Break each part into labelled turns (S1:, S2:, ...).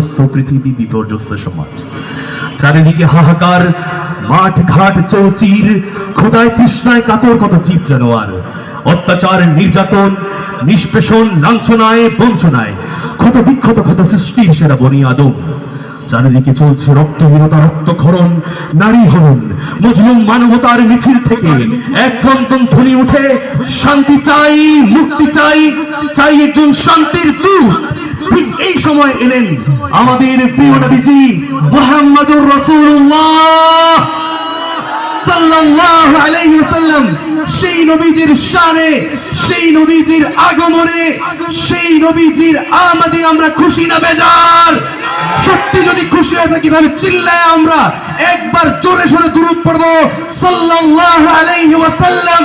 S1: বিধ্বস্ত পৃথিবী, বিপর্যস্ত সমাজ। চারিদিকে হাহাকার মাঠ ঘাট চৌচির খোদায় তৃষ্ণায় কাতর কত জীব জানোয়ার। অত্যাচার, নির্যাতন, নিষ্পেষণ, লাঞ্ছনায়, বঞ্চনায়, ক্ষত বিক্ষত ক্ষত সৃষ্টির সেরা বনি আদম। চারিদিকে চলছে রক্তহীনতা, রক্তক্ষরণ, নারী হরণ। মজলুম মানবতার মিছিল থেকে এক ক্রন্দন ধ্বনি উঠে, শান্তি চাই, মুক্তি চাই চাই একজন শান্তির দূত। ঠিক এই সময় এলেন আমাদের প্রিয় নবীজি মুহাম্মদুর রাসূলুল্লাহ সাল্লাল্লাহু আলাইহি ওয়াসাল্লাম। সেই নবীজির শানে, সেই নবীজির আগমনে, সেই নবীজির আমাদে আমরা খুশি না বেজার। সত্যি যদি খুশি হয়ে থাকি, তাহলে চিল্লায় আমরা একবার জোরে সোরে দুরূদ পড়ব। সাল্লাল্লাহু আলাইহি ওয়াসাল্লাম।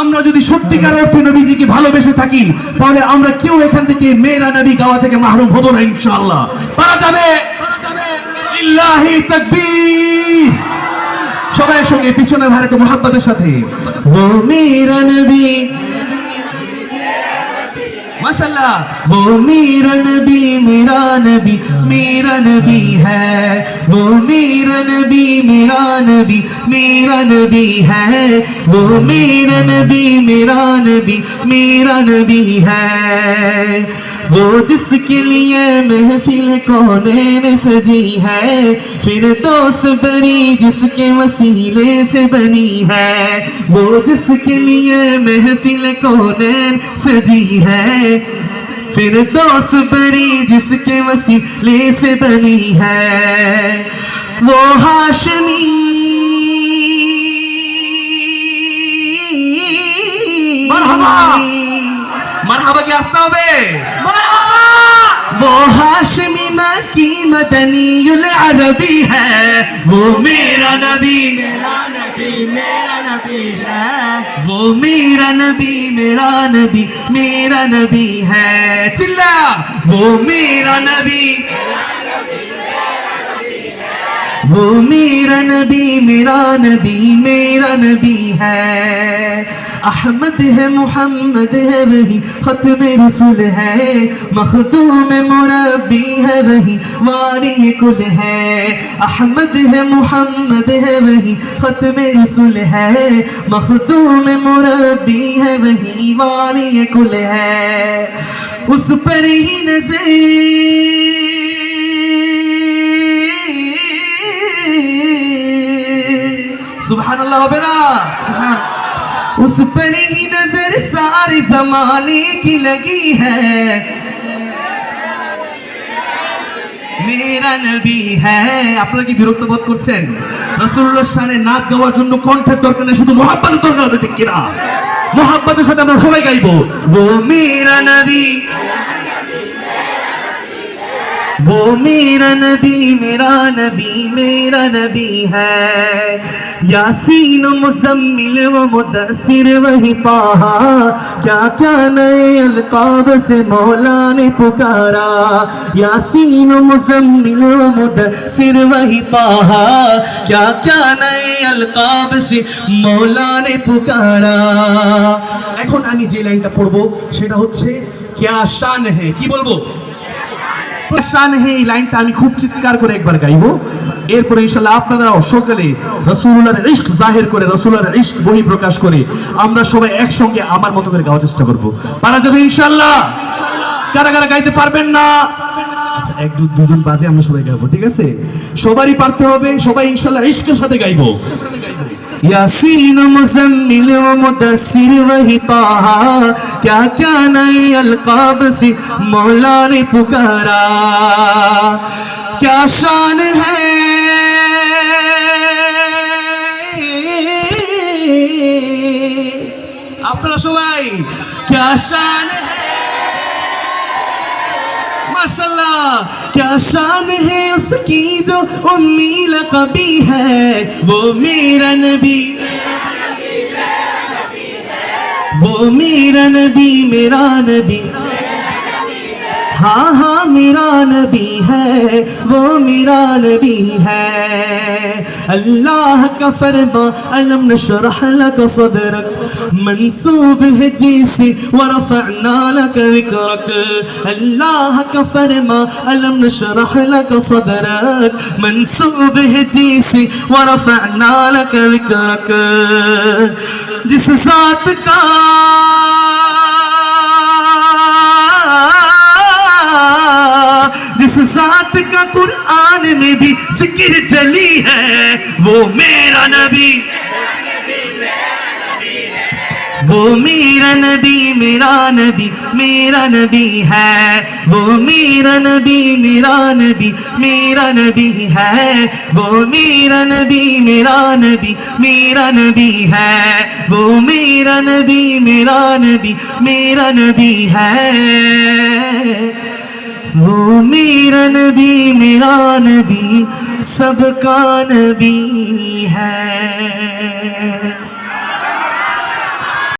S1: আমরা যদি সত্যিকার অর্থে নবীজিকে ভালোবেসে থাকি, তাহলে আমরা কেউ এখান থেকে মেয়েরা নবী গাওয়া থেকে মাহরুম হব না, ইনশাআল্লাহ। পারা যাবে? সবাই একসঙ্গে, পিছনে ভাইকে মহাব্বাদের সাথে। ও মেয়েরা নবী ماشاءاللہ، وہ میرا نبی میرا نبی میرا نبی ہے۔ وہ میرا نبی میرا نبی میرا نبی ہے۔ وہ میرا نبی میرا نبی میرا نبی ہے۔ وہ جس کے لیے محفل کونے نے سجی ہے، پھر دوست بری جس کے وسیلے سے بنی ہے۔ وہ جس کے لیے محفل کونے سجی ہے پھر دوست بری جس کے وسیلے سے
S2: بنی
S1: ہے وہ ہاشمی۔ مرحبا! مرحبا کیا مرحبا! وہ ہاشمی مکی مدنی العربی ہے وہ میرا نبی۔ میرا نبی میرا نبی ہے۔ मेरा नबी मेरा नबी मेरा नबी है चिल्ला वो मेरा नबी وہ میرا نبی میرا نبی میرا نبی ہے۔ احمد ہے، محمد ہے، وہی ختم رسول ہے۔ مخدوم مربی ہے، وہی واری کل ہے۔ احمد ہے، محمد ہے، وہی ختم رسول ہے۔ مخدوم مربی ہے، وہی واری کل ہے۔ اس پر ہی نظر सुबहान अल्लाह হবে না उस पर ही नजर सारी जमाने की लगी है মেরা নবী হ্যাঁ আপনারা কি বিরক্ত বোধ করছেন রাসূলুল্লাহর শানে নাচ গাওয়ার জন্য কণ্ঠের দরকার নেই শুধু মোহাব্বতের দরকার আছে ঠিক কিনা মোহাব্বতের সাথে আমরা সবাই গাইবো ও মেরা নবী वो मेरा नबी मेरा नबी मेरा नबी है यासीन मुजम्मिल व मुदस्सिर वही पाहा क्या क्या नए अलकाब से मौला ने पुकारा यासीन मुजम्मिल व मुदस्सिर वही पाहा क्या क्या नए अलकाब से मौला ने पुकारा এখন আমি যে লাইনটা পড়বো সেটা হচ্ছে क्या शान है কি বলবো শান লাইনটা আমি খুব চিৎকার করে একবার ইনশাল্লাহ করে প্রকাশ করে আমরা সবাই একসঙ্গে আমার মতো করে গাওয়ার চেষ্টা করব। পারা যাবে ইনশাল্লাহ। কারা গাইতে পারবেন না? আচ্ছা দুজন বাদে আমরা সবাই গাইবো, ঠিক আছে? সবারই পারতে হবে, সবাই ইনশাল্লাহ ইশকের সাথে গাইবো। یاسین مزمل و مدثر وحی پاہا کیا کیا نئی القاب سے مولا نے پکارا۔ کیا شان ہے۔ اپنا সবাই کیا شان ہے۔ माशाल्लाह क्या शान है उसकी जो उम्मी लकबी है वो मेरा नबी वो मेरा नबी मेरा नबी ہاں ہاں میرا نبی ہے وہ میرا نبی ہے اللہ کا فرما علم نشرح لك صدرك منصوب ہے جیسی ورفعنا لك ذکرك اللہ کا فرما علم نشرح لك صدرك منصوب ہے جیسی ورفعنا لك ذکرك جس ذات کا ذکر جلی ہے وہ میرا نبی وہ میرا نبی میرا نبی میرا نبی ہے وہ میرا نبی میرا نبی میرا نبی ہے وہ میرا نبی میرا نبی میرا نبی ہے وہ میرا نبی میرا نبی میرا نبی ہے وہ میرا نبی میرا نبی سب کا نبی ہے۔